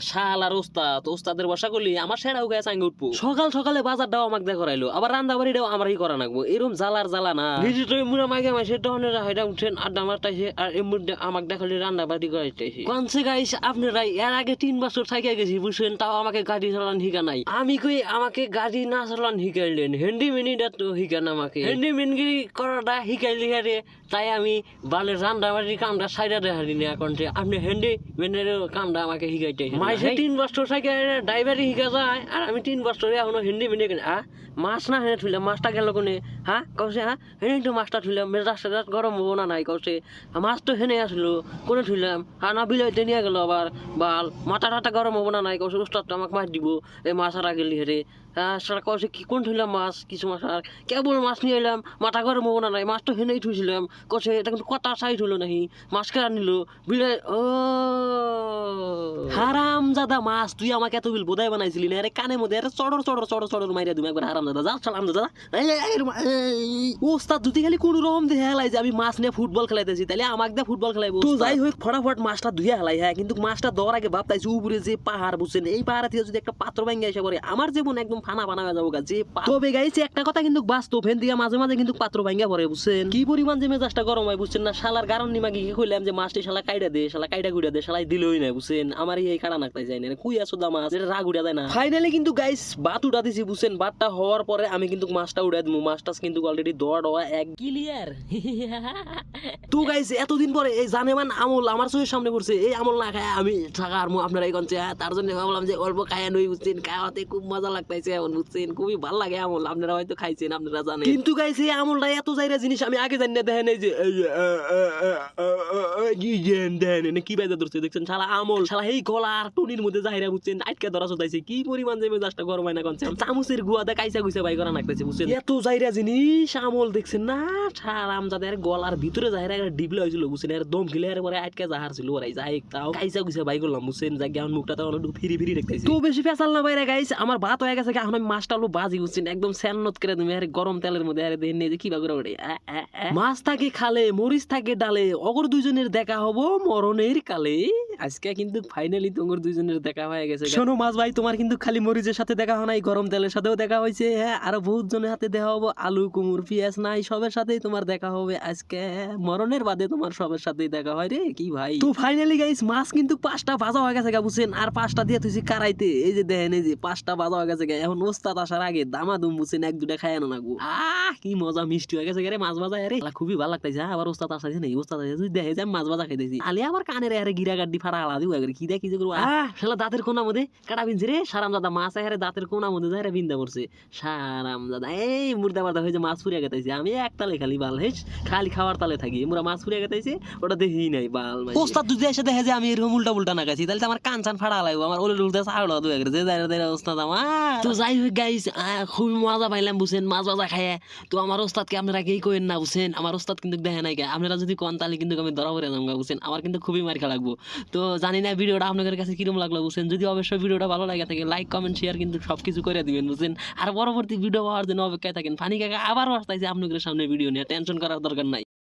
শালার ওস্তাদ ওস্তাদের বসা করলি আমার সেরাও গায়ে চাঙ্গে উঠবো। সকাল সকালে বাজারটাও আমাকে দেখা আবার রান্না বাড়িটাও আমারই করা নাকবো জ্বালার জ্বালা না। মাগে মাসে উঠছেন আর এমনি আমাকে দেখালি রান্না বাড়ি করাইতেছে। কনসে গাইস আপনারা এর আগে তিন বছর থাকে গেছি বুঝছেন? তাও আমাকে গাড়ি চালান শিখা নাই। আমি কই আমাকে গাড়ি না চালান শিখাইলেন হেন্ডি মিনিটা তো শিখান আমাকে। হেন্ডি মিনগিরি করাটা শিখাইলি হারে তাই আমি বালের রান্না বাড়ির কামটা সাইডা দেখালি না এখন আপনি হেন্ডি মিনের কামটা আমাকে শিখাইতে মাসে তিন বছর থাকে ড্রাইভারি শিখা যায় আর আমি তিন বছর এখনও হেন্ডি মিনে আ মাছ না হেনে থুইলাম মাছটা গেল কোনে হ্যাঁ কছে হ্যাঁ হেনে তো মাছটা থুইলাম মেজাজ সেজাজ গরম হব না নাই কছে মাছ তো হেনে আসলো কোনে থুইলাম? হ্যাঁ না বিলাইতে নিয়ে গেল আবার বাল মাথা টাটা গরম হব না নাই কছে উস্তাদ আমাকে মাছ দিব এই মাছ আর গেলি হেরে। সারা কছে কি কোন থুইলাম মাছ কিছু মাছ আর কেবল মাছ নিয়ে এলাম মাথা গরম হব না নাই মাছ তো হেনেই থুইছিলাম কছে এটা কিন্তু কটা সাইড হলো নাহি মাছ কেন নিল? বিলে ও হারাম দাদা মাছ তুই আমাকে এত বিল বোধাই বানাইছিলি না আরে কানে মধ্যে আরে চড়র চড়র চড়র চড়র মাইরা তুমি একবার হারাম দাদা যা সালাম দাদা ওস্তাদ যদি খালি কোন রকম দিয়ে হেলাই যে আমি মাছ নিয়ে ফুটবল খেলাইতেছি তাহলে আমাকে দিয়ে ফুটবল খেলাইবো তো যাই হোক ফটাফট মাছটা ধুয়ে হেলাই হ্যাঁ কিন্তু মাছটা দেওয়ার আগে ভাবতাইছি উপরে যে পাহাড় বুঝছেন এই পাহাড় থেকে যদি একটা পাত্র ভাঙ্গা এসে পড়ে আমার জীবন একদম ফানা ফানা হয়ে যাব যে তবে গাইছে একটা কথা কিন্তু বাস্তব ফেন দিয়ে মাঝে মাঝে কিন্তু পাত্র ভাঙ্গা পড়ে বুঝছেন? কি পরিমাণ যে মেজাজটা গরম হয় বুঝছেন না? শালার গারণ নিমাগি কি কইলাম যে মাছটি শালা কাইটা দে শালা কাইটা গুড়া দে শালাই দিলই না বুঝছেন? আমার এই কাটা নাকতাই যায় না কুই আসো দা মাছ এটা রাগ উড়া দেয় না। ফাইনালি কিন্তু গাইস বাত উড়া দিছি বুঝছেন? বাতটা হওয়ার পরে আমি কিন্তু মাছটা উড়াই দিবো মাছটা কিন্তু অলরেডি দোয়া ডোয়া এক ক্লিয়ার তো গাইস এতদিন পরে এই জানেমান আমল আমার চোখের সামনে পড়ছে। এই আমল না খায় আমি থাকা আর আপনারা এই কনছে তার জন্য ভাবলাম যে অল্প খায়া নই বুঝছেন? খাওয়াতে খুব মজা লাগতেছে এখন বুঝছেন খুবই ভালো লাগে আমল। আপনারা হয়তো খাইছেন আপনারা জানেন। কিন্তু গাইস এই আমলটা এত জায়গা জিনিস আমি আগে জানি না দেখেন এই যে কি যেন দেখেন কি বাইজা ধরছে দেখছেন? শালা আমল শালা এই গলা আর টুনির মধ্যে জাহিরা বুঝছেন আটকে ধরা চোদাইছে কি পরিমাণ যে মেজাজটা গরম হয় না কনছে চামচের গুয়াতে কাইসা গুইসা বাই করা নাকতেছে বুঝছেন? এত জায়গা জিনিস আমল দেখছেন না ছাড়াম যাদের গলার ভিতরে জাহিরা একটা ডিপলে হয়েছিল বুঝছেন? আর দম খেলে আর পরে আটকে জাহার ছিল ওরাই যাই তাও কাইসা গুইসা বাই করলাম বুঝছেন? জায়গা আমার মুখটা তখন একটু ফিরি ফিরি দেখতেছি। তো বেশি ফেসাল না বাইরে গাইস আমার ভাত হয়ে গেছে এখন আমি মাছটা আলু বাজি বুঝছেন একদম স্যান্নত করে তুমি আরে গরম তেলের মধ্যে, আরে দেখেন এই যে কি বাগুরা ওঠে। মাছ থাকে খালে, মরিচ থাকে ডালে, অগর দুইজনের দেখা হব মরণের কালে। আজকে কিন্তু ফাইনালি তোমার দুইজনের দেখা হয়ে গেছে। শোনো মাছ ভাই, তোমার কিন্তু খালি মরিচের সাথে দেখা হয় নাই, গরম তেলের সাথেও দেখা হয়েছে হ্যাঁ আরও বহুত জনের হাতে দেখা হব। আলু, কুমুর, পেঁয়াজ নাই, সবের সাথেই তোমার দেখা হবে আজকে। মরণের বাদে তোমার সবের সাথেই দেখা হয় রে, কি ভাই? তো ফাইনালি গাইস মাছ কিন্তু পাঁচটা ভাজা হয়ে গেছে গা, বুঝছেন? আর পাঁচটা দিয়ে তুই কারাইতে এই যে দেখেন এই যে পাঁচটা ভাজা হয়ে গেছে গা, এখন ওস্তাদ আসার আগে দামা দুম বুঝছেন এক দুটা খায় না গো আহ কি মজা মিষ্টি হয়ে গেছে রে মাছ ভাজা আরে খুবই ভালো লাগতেছে হ্যাঁ, আবার ওস্তাদ আসাইছে নাই ওস্তাদ আসাইছে দেখে যে মাছ ভাজা খাইতেছি। আলে আবার কানের আরে গিরা গাড্ডি ফাড়া আলাদা হয়ে কি দেখি যে করব? আহ শালা দাঁতের কোনা মধ্যে কাটা বিনছে রে। সারাম দাদা মাছ আরে দাঁতের কোনা মধ্যে যাই বিন্দা পড়ছে। সারাম দাদা এই মুর্দা মার্দা হয়েছে মাছ ফুরিয়া গেতাইছে আমি এক তালে খালি বাল হেস খালি খাওয়ার তালে থাকি। মুরা মাছ ফুরিয়া গেতাইছে ওটা দেখি নাই বাল ওস্তাদ যদি এসে দেখে যে আমি এরকম উল্টা উল্টা না গাছি তাহলে তো আমার কান চান ফাড়া লাগবে আমার ওলে উল্টা ছাড়া দু একরে যে যাই ওস্তাদ আমার। যাই হোক গাইস খুবই মজা পাইলাম বুঝছেন মাছ ভাজা খায় তো আমার ওস্তাদকে আপনারা কেই কইেন না বুঝছেন আমার ওস্তাদ কিন্তু দেখে নাই। আপনারা যদি কোন, তাহলে কিন্তু আমি ধরা পড়ে যাব বুঝছেন আমার কিন্তু খুবই মার খা লাগবো। তো জানি না ভিডিওটা আপনাদের কাছে কীরকম লাগল বুঝছেন যদি অবশ্যই ভিডিওটা ভালো লাগে থাকে লাইক কমেন্ট শেয়ার কিন্তু সব কিছু করে দিবেন বুঝছেন আর পরবর্তী ভিডিও পাওয়ার জন্য অপেক্ষায় থাকেন। ফানি কাকা আবারও আসতেছে আপনাদের সামনে ভিডিও নিয়ে। টেনশন করার দরকার নাই।